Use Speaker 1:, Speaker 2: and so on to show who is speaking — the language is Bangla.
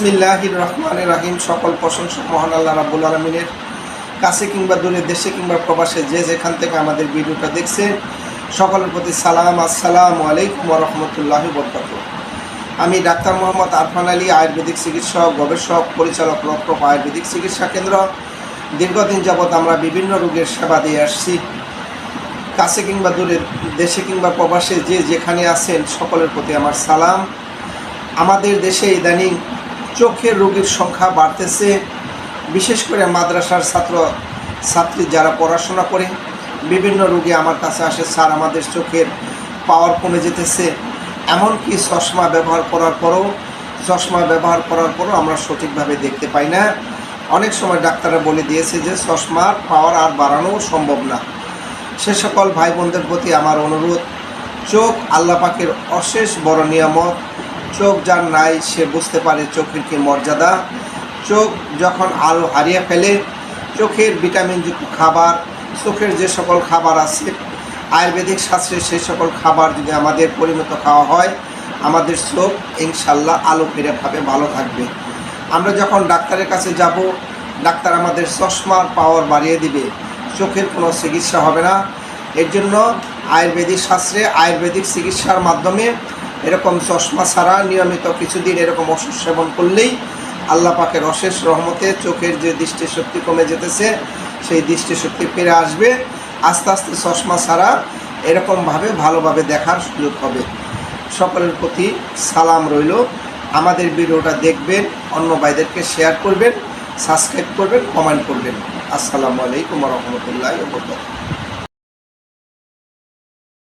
Speaker 1: বিসমিল্লাহ রহমান রাহিম। সকল প্রশংসা মহান আল্লাহ রাবুল আলমিনের কাছে কিংবা দূরে দেশে কিংবা প্রবাসে যে যেখান থেকে আমাদের ভিডিওটা দেখছে সকলের প্রতি সালাম, আসসালামু আলাইকুম রহমতুল্লাহ বরকাত আমি ডাক্তার মোহাম্মদ আরফান আলী, আয়ুর্বেদিক চিকিৎসক, গবেষক, পরিচালক রক্তপ আয়ুর্বেদিক চিকিৎসা কেন্দ্র। দীর্ঘদিন যাবৎ আমরা বিভিন্ন রোগের সেবা দিয়ে আসছি। কাছে কিংবা দূরে দেশে কিংবা প্রবাসে যে যেখানে আছেন, সকলের প্রতি আমার সালাম। আমাদের দেশে ইদানিং চোখের রোগীর সংখ্যা বাড়তেছে। বিশেষ করে মাদ্রাসার ছাত্র, ছাত্রী যারা পড়াশোনা করে, বিভিন্ন রোগী আমার কাছে আসে, স্যার, আমাদের চোখের পাওয়ার কমে যেতেছে। এমনকি চশমা ব্যবহার করার পরও, চশমা ব্যবহার করার পরও আমরা সঠিকভাবে দেখতে পাই না। অনেক সময় ডাক্তাররা বলে দিয়েছে যে, চশমার পাওয়ার আর বাড়ানো সম্ভব না। সে সকল ভাই বোনদের প্রতি আমার অনুরোধ, চোখ আল্লাহ পাকের অশেষ বড় নিয়ামত চোখ যার নাই, সে বুঝতে পারে চোখের কি মর্যাদা। চোখ যখন আলো হারিয়ে ফেলে, চোখের ভিটামিনযুক্ত খাবার, চোখের যে সকল খাবার আছে, আয়ুর্বেদিক শাস্ত্রে সেই সকল খাবার যদি আমাদের পরিণত খাওয়া হয়, আমাদের চোখ ইনশাল্লাহ আলো ফিরে ভালো থাকবে। আমরা যখন ডাক্তারের কাছে যাব, ডাক্তার আমাদের চশমার পাওয়ার বাড়িয়ে দিবে। চোখের কোনো চিকিৎসা হবে না। এর জন্য আয়ুর্বেদিক শাস্ত্রে আয়ুর্বেদিক চিকিৎসার মাধ্যমে এরকম চশমা ছাড়া নিয়মিত কিছুদিন এরকম ওষুধ সেবন করলেই আল্লাহ পাকের অশেষ রহমতে চোখের যে দৃষ্টিশক্তি কমে যেতেছে, সেই দৃষ্টিশক্তি ফিরে আসবে। আস্তে আস্তে চশমা ছাড়া এরকমভাবে ভালোভাবে দেখার সুযোগ হবে। সকলের প্রতি সালাম রইল। আমাদের ভিডিওটা দেখবেন, অন্য ভাইদেরকে শেয়ার করবেন, সাবস্ক্রাইব করবেন, কমেন্ট করবেন। আসসালামু আলাইকুম রহমতুল্লাহ